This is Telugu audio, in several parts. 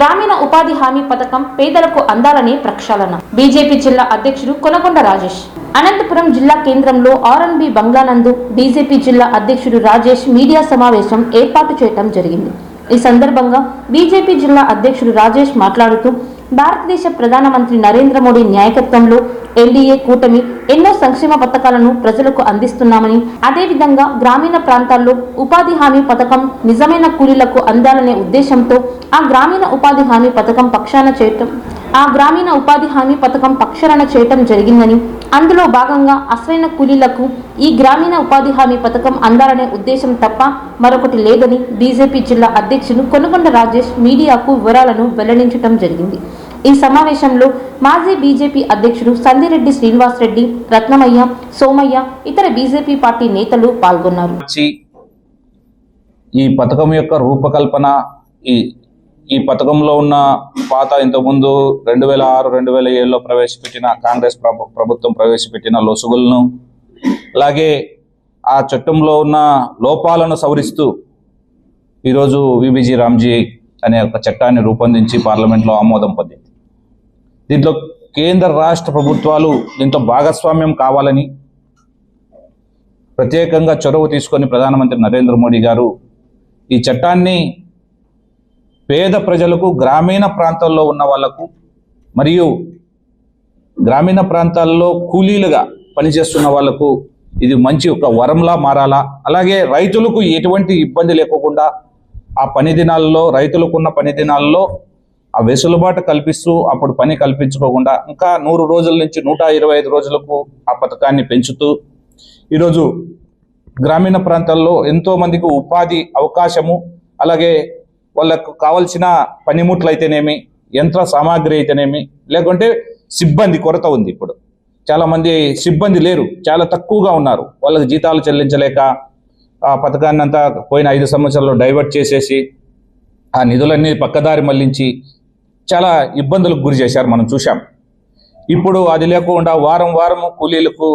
గ్రామీణ ఉపాధి హామీ పథకం పేదలకు అందాలనే ప్రక్షాళన. బీజేపీ జిల్లా అధ్యక్షుడు కొనకొండ రాజేష్. అనంతపురం జిల్లా కేంద్రంలో ఆర్ఎన్బి బంగ్లానందు బీజేపీ జిల్లా అధ్యక్షుడు రాజేష్ మీడియా సమావేశం ఏర్పాటు చేయడం జరిగింది. ఈ సందర్భంగా బీజేపీ జిల్లా అధ్యక్షుడు రాజేష్ మాట్లాడుతూ భారతదేశ ప్రధానమంత్రి నరేంద్ర మోడీ నాయకత్వంలో ఎన్డీఏ కూటమి ఎన్నో సంక్షేమ పథకాలను ప్రజలకు అందిస్తున్నామని అదేవిధంగా గ్రామీణ ప్రాంతాల్లో ఉపాధి హామీ పథకం నిజమైన కూలీలకు అందాలనే ఉద్దేశంతో ఆ గ్రామీణ ఉపాధి హామీ పథకం పక్షాన చేయటం ఆ గ్రామీణ ఉపాధి హామీ పథకం పక్షాన చేయటం జరిగిందని అందులో భాగంగా అసలైన కూలీలకు ఈ గ్రామీణ ఉపాధి హామీ పథకం అందాలనే ఉద్దేశం తప్ప మరొకటి లేదని బీజేపీ జిల్లా అధ్యక్షులు కొనుగొండ రాజేష్ మీడియాకు వివరాలను వెల్లడించడం జరిగింది. ఈ సమావేశంలో మాజీ బీజేపీ అధ్యక్షుడు సందిరెడ్డి శ్రీనివాసరెడ్డి రత్నమయ్య సోమయ్య ఇతర బీజేపీ పార్టీ నేతలు పాల్గొన్నారు. ఈ పథకం యొక్క రూపకల్పన ఈ ఈ పథకంలో ఉన్న పాత ఇంతకుముందు రెండు వేల ఆరు రెండు వేల ఏడులో ప్రవేశపెట్టిన కాంగ్రెస్ ప్రభుత్వం ప్రవేశపెట్టిన లొసుగులను అలాగే ఆ చట్టంలో ఉన్న లోపాలను సవరిస్తూ ఈరోజు విబిజి రామ్జీ అనే ఒక చట్టాన్ని రూపొందించి పార్లమెంట్లో ఆమోదం పొందింది. దీంట్లో కేంద్ర రాష్ట్ర ప్రభుత్వాలు దీంట్లో భాగస్వామ్యం కావాలని ప్రత్యేకంగా చొరవ తీసుకొని ప్రధానమంత్రి నరేంద్ర మోడీ గారు ఈ చట్టాన్ని పేద ప్రజలకు గ్రామీణ ప్రాంతాల్లో ఉన్న వాళ్ళకు మరియు గ్రామీణ ప్రాంతాల్లో కూలీలుగా పనిచేస్తున్న వాళ్ళకు ఇది మంచి ఒక వరంలా మారాలా? అలాగే రైతులకు ఎటువంటి ఇబ్బంది లేకుండా ఆ పని దినాల్లో రైతులకున్న పని దినాల్లో ఆ వెసులుబాటు కల్పిస్తూ అప్పుడు పని కల్పించుకోకుండా ఇంకా నూరు రోజుల నుంచి నూట ఇరవై ఐదు రోజులకు ఆ పథకాన్ని పెంచుతూ ఈరోజు గ్రామీణ ప్రాంతాల్లో ఎంతో మందికి ఉపాధి అవకాశము అలాగే వాళ్ళకు కావలసిన పనిముట్లు అయితేనేమి యంత్ర సామాగ్రి అయితేనేమి లేకుంటే సిబ్బంది కొరత ఉంది ఇప్పుడు. చాలామంది సిబ్బంది లేరు చాలా తక్కువగా ఉన్నారు. వాళ్ళకి జీతాలు చెల్లించలేక ఆ పథకాన్ని అంతా పోయిన ఐదు సంవత్సరాల్లో డైవర్ట్ చేసేసి ఆ నిధులన్నీ పక్కదారి మళ్ళించి చాలా ఇబ్బందులకు గురి చేశారు మనం చూశాం. ఇప్పుడు అది లేకుండా వారం వారం కూలీలకు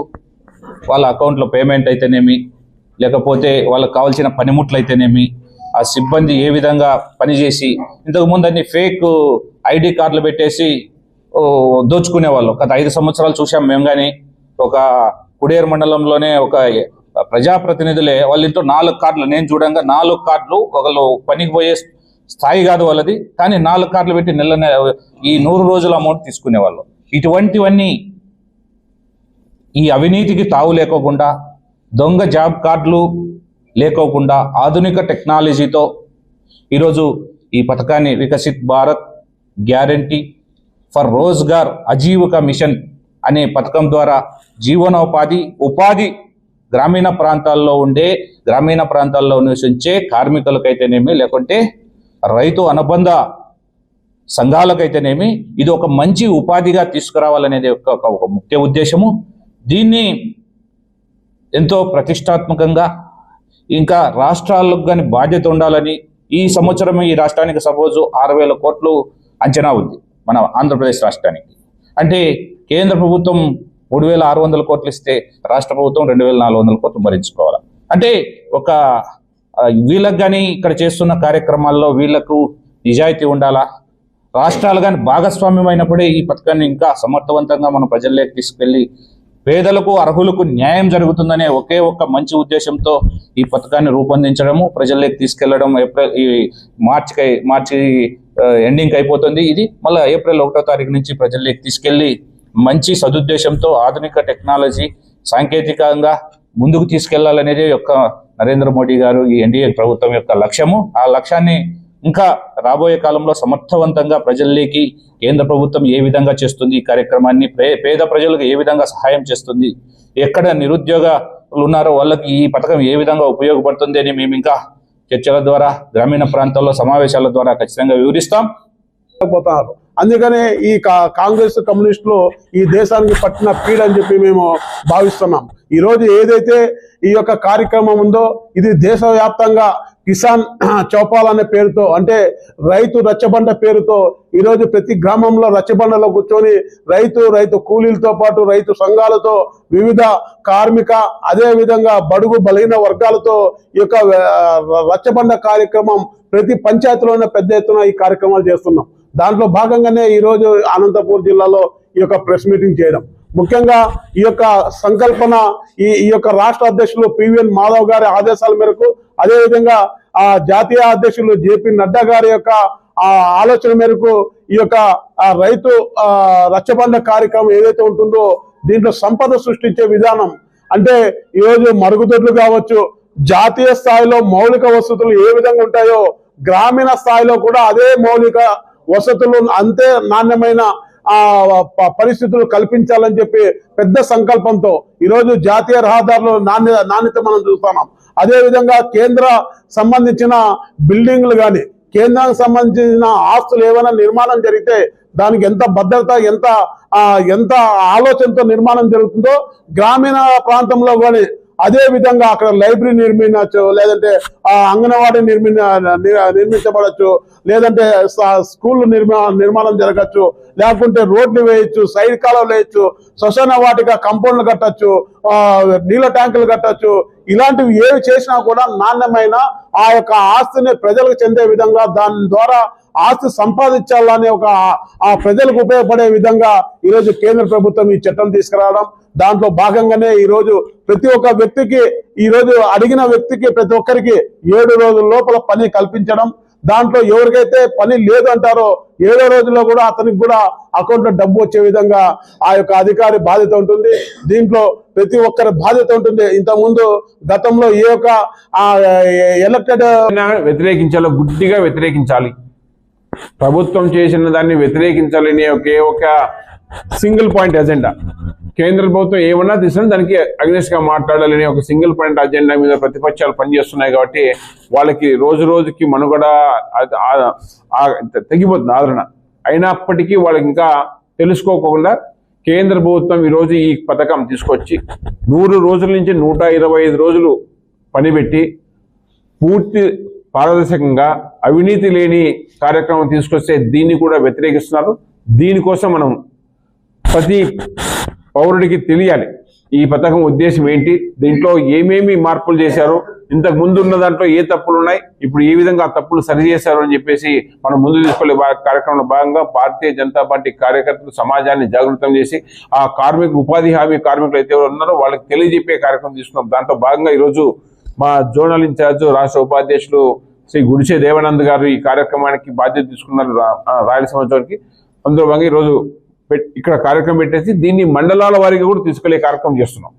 వాళ్ళ అకౌంట్లో పేమెంట్ అయితేనేమి లేకపోతే వాళ్ళకి కావాల్సిన పనిముట్లు అయితేనేమి ఆ సిబ్బంది ఏ విధంగా పనిచేసి ఇంతకు ముందు అన్ని ఫేక్ ఐడి కార్డులు పెట్టేసి దోచుకునేవాళ్ళు. గత ఐదు సంవత్సరాలు చూసాం మేము కానీ ఒక కుడేరు మండలంలోనే ఒక ప్రజాప్రతినిధులే వాళ్ళ ఇంట్లో నాలుగు కార్డులు నేను చూడంగా నాలుగు కార్డులు ఒకళ్ళు పనికి పోయే స్థాయి కాదు వాళ్ళది. కానీ నాలుగు కార్లు పెట్టి నెల ఈ నూరు రోజుల అమౌంట్ తీసుకునేవాళ్ళు. ఇటువంటివన్నీ ఈ అవినీతికి తావు లేకోకుండా దొంగ జాబ్ కార్డులు లేకోకుండా ఆధునిక టెక్నాలజీతో ఈరోజు ఈ పథకాన్ని Viksit Bharat guarantee for Rozgar Ajeevika mission అనే పథకం ద్వారా జీవనోపాధి ఉపాధి గ్రామీణ ప్రాంతాల్లో ఉండే గ్రామీణ ప్రాంతాల్లో నివసించే కార్మికులకైతేనేమి లేకుంటే రైతు అనుబంధ సంఘాలకైతేనేమి ఇది ఒక మంచి ఉపాధిగా తీసుకురావాలనేది ఒక ఒక- ముఖ్య ఉద్దేశము. దీన్ని ఎంతో ప్రతిష్టాత్మకంగా ఇంకా రాష్ట్రాలకు కానీ బాధ్యత ఉండాలని ఈ సంవత్సరం ఈ రాష్ట్రానికి సపోజు ఆరు వేల కోట్లు అంచనా ఉంది మన ఆంధ్రప్రదేశ్ రాష్ట్రానికి. అంటే కేంద్ర ప్రభుత్వం మూడు వేల ఆరు వందల కోట్లు ఇస్తే రాష్ట్ర ప్రభుత్వం రెండు వేల నాలుగు వందల కోట్లు భరించుకోవాలి. అంటే ఒక వీళ్ళకి కానీ ఇక్కడ చేస్తున్న కార్యక్రమాల్లో వీళ్ళకు నిజాయితీ ఉండాలా? రాష్ట్రాలు కానీ భాగస్వామ్యం అయినప్పుడే ఈ పథకాన్ని ఇంకా సమర్థవంతంగా మన ప్రజల్లోకి తీసుకెళ్ళి పేదలకు అర్హులకు న్యాయం జరుగుతుందనే ఒకే ఒక్క మంచి ఉద్దేశంతో ఈ పథకాన్ని రూపొందించడము ప్రజల్లోకి తీసుకెళ్ళడం ఏప్రిల్ ఈ మార్చికి మార్చి ఎండింగ్ అయిపోతుంది. ఇది మళ్ళీ ఏప్రిల్ ఒకటో తారీఖు నుంచి ప్రజల్లోకి తీసుకెళ్ళి మంచి సదుద్దేశంతో ఆధునిక టెక్నాలజీ సాంకేతికంగా ముందుకు తీసుకెళ్ళాలనేది యొక్క నరేంద్ర మోడీ గారు ఈ ఎన్డీఏ ప్రభుత్వం యొక్క లక్ష్యము. ఆ లక్ష్యాన్ని ఇంకా రాబోయే కాలంలో సమర్థవంతంగా ప్రజల్లోకి కేంద్ర ప్రభుత్వం ఏ విధంగా చేస్తుంది ఈ కార్యక్రమాన్ని పే- పేద ప్రజలకు ఏ విధంగా సహాయం చేస్తుంది ఎక్కడ నిరుద్యోగులు ఉన్నారో వాళ్ళకి ఈ పథకం ఏ విధంగా ఉపయోగపడుతుంది అని మేము ఇంకా చర్చల ద్వారా గ్రామీణ ప్రాంతాల్లో సమావేశాల ద్వారా ఖచ్చితంగా వివరిస్తాం. అందుకనే ఈ కా- కాంగ్రెస్ కమ్యూనిస్టులు ఈ దేశానికి పట్టిన పీడ అని చెప్పి మేము భావిస్తున్నాం. ఈరోజు ఏదైతే ఈ యొక్క కార్యక్రమం ఉందో ఇది దేశవ్యాప్తంగా కిసాన్ చౌపాల్ అనే పేరుతో అంటే రైతు రచ్చబండ పేరుతో ఈరోజు ప్రతి గ్రామంలో రచ్చబండలో కూర్చొని రైతు రైతు కూలీలతో పాటు రైతు సంఘాలతో వివిధ కార్మిక అదేవిధంగా బడుగు బలహీన వర్గాలతో ఈ యొక్క రచ్చబండ కార్యక్రమం ప్రతి పంచాయతీలోనే పెద్ద ఎత్తున ఈ కార్యక్రమాలు చేస్తున్నాం. దాంట్లో భాగంగానే ఈరోజు అనంతపూర్ జిల్లాలో ఈ యొక్క ప్రెస్ మీటింగ్ చేయడం. ముఖ్యంగా ఈ యొక్క సంకల్పన ఈ ఈ యొక్క రాష్ట్ర అధ్యక్షులు పివిఎన్ మాధవ్ గారి ఆదేశాల మేరకు అదేవిధంగా ఆ జాతీయ అధ్యక్షులు జేపీ నడ్డా గారి యొక్క ఆ ఆలోచన మేరకు ఈ యొక్క రైతు రచ్చబండ కార్యక్రమం ఏదైతే ఉంటుందో దీంట్లో సంపద సృష్టించే విధానం. అంటే ఈరోజు మరుగుదొడ్లు కావచ్చు జాతీయ స్థాయిలో మౌలిక వసతులు ఏ విధంగా ఉంటాయో గ్రామీణ స్థాయిలో కూడా అదే మౌలిక వసతులు అంతే నాణ్యమైన పరిస్థితులు కల్పించాలని చెప్పి పెద్ద సంకల్పంతో ఈరోజు జాతీయ రహదారులు నాణ్య నాణ్యత మనం చూస్తున్నాం. అదేవిధంగా కేంద్ర సంబంధించిన బిల్డింగ్లు కానీ కేంద్రానికి సంబంధించిన ఆస్తులు ఏమైనా నిర్మాణం జరిగితే దానికి ఎంత భద్రత ఎంత ఎంత ఆలోచనతో నిర్మాణం జరుగుతుందో గ్రామీణ ప్రాంతంలో కానీ అదే విధంగా అక్కడ లైబ్రరీ నిర్మించవచ్చు లేదంటే ఆ అంగన్వాడీ నిర్మి నిర్మించబడచ్చు లేదంటే స్కూల్ నిర్మా నిర్మాణం జరగచ్చు లేకుంటే రోడ్లు వేయచ్చు సైడ్ కాలువలు వేయచ్చు శ్మశాన వాటిక కంపౌండ్లు కట్టచ్చు నీళ్ళ ట్యాంకులు కట్టచ్చు ఇలాంటివి ఏవి చేసినా కూడా నాణ్యమైన ఆ యొక్క ఆస్తిని ప్రజలకు చెందే విధంగా దాని ద్వారా ఆస్తి సంపాదించాలనే ఒక ఆ- ఆ ప్రజలకు ఉపయోగపడే విధంగా ఈరోజు కేంద్ర ప్రభుత్వం ఈ చట్టం తీసుకురావడం దాంట్లో భాగంగానే ఈ రోజు ప్రతి ఒక్క వ్యక్తికి ఈ రోజు అడిగిన వ్యక్తికి ప్రతి ఒక్కరికి ఏడు రోజుల లోపల పని కల్పించడం దాంట్లో ఎవరికైతే పని లేదు అంటారో ఏడో రోజుల్లో కూడా అతనికి కూడా అకౌంట్లో డబ్బు వచ్చే విధంగా ఆ యొక్క అధికారి బాధ్యత ఉంటుంది. దీంట్లో ప్రతి ఒక్కరి బాధ్యత ఉంటుంది. ఇంతకుముందు గతంలో ఏ యొక్క ఎలక్టెడ్ వ్యతిరేకించాలో గుడ్డిగా వ్యతిరేకించాలి. ప్రభుత్వం చేసిన దాన్ని వ్యతిరేకించాలని ఒకే ఒక సింగిల్ పాయింట్ ఎజెండా కేంద్ర ప్రభుత్వం ఏమన్నా తీసుకుని దానికి అగ్నెస్ట్గా మాట్లాడాలని ఒక సింగిల్ పాయింట్ అజెండా మీద ప్రతిపక్షాలు పనిచేస్తున్నాయి కాబట్టి వాళ్ళకి రోజు రోజుకి మనుగడ తగ్గిపోతుంది ఆదరణ. అయినప్పటికీ వాళ్ళకి ఇంకా తెలుసుకోకుండా కేంద్ర ప్రభుత్వం ఈరోజు ఈ పథకం తీసుకొచ్చి నూరు రోజుల నుంచి నూట ఇరవై ఐదు రోజులు పనిపెట్టి పూర్తి పారదర్శకంగా అవినీతి లేని కార్యక్రమం తీసుకొస్తే దీన్ని కూడా వ్యతిరేకిస్తున్నారు. దీనికోసం మనం ప్రతి పౌరుడికి తెలియాలి. ఈ పథకం ఉద్దేశం ఏంటి? దీంట్లో ఏమేమి మార్పులు చేశారు? ఇంతకు ముందు ఉన్న దాంట్లో ఏ తప్పులు ఉన్నాయి? ఇప్పుడు ఏ విధంగా ఆ తప్పులు సరి చేశారు అని చెప్పేసి మనం ముందు తీసుకెళ్ళే కార్యక్రమంలో భాగంగా భారతీయ జనతా పార్టీ కార్యకర్తలు సమాజాన్ని జాగృతం చేసి ఆ కార్మిక ఉపాధి హామీ కార్మికులు అయితే ఎవరు ఉన్నారో వాళ్ళకి తెలియజెప్పే కార్యక్రమం తీసుకున్నాం. దాంట్లో భాగంగా ఈరోజు మా జోనల్ ఇన్ఛార్జ్ రాష్ట్ర ఉపాధ్యక్షులు శ్రీ గుడిచే దేవానంద్ గారు ఈ కార్యక్రమానికి బాధ్యత తీసుకున్నారు రాయలసీమ జోన్కి. అందులో భాగంగా ఈరోజు ఇక్కడ కార్యక్రమం పెట్టేసి దీన్ని మండలాల వారికి కూడా తీసుకెళ్ళే కార్యక్రమం చేస్తున్నాం.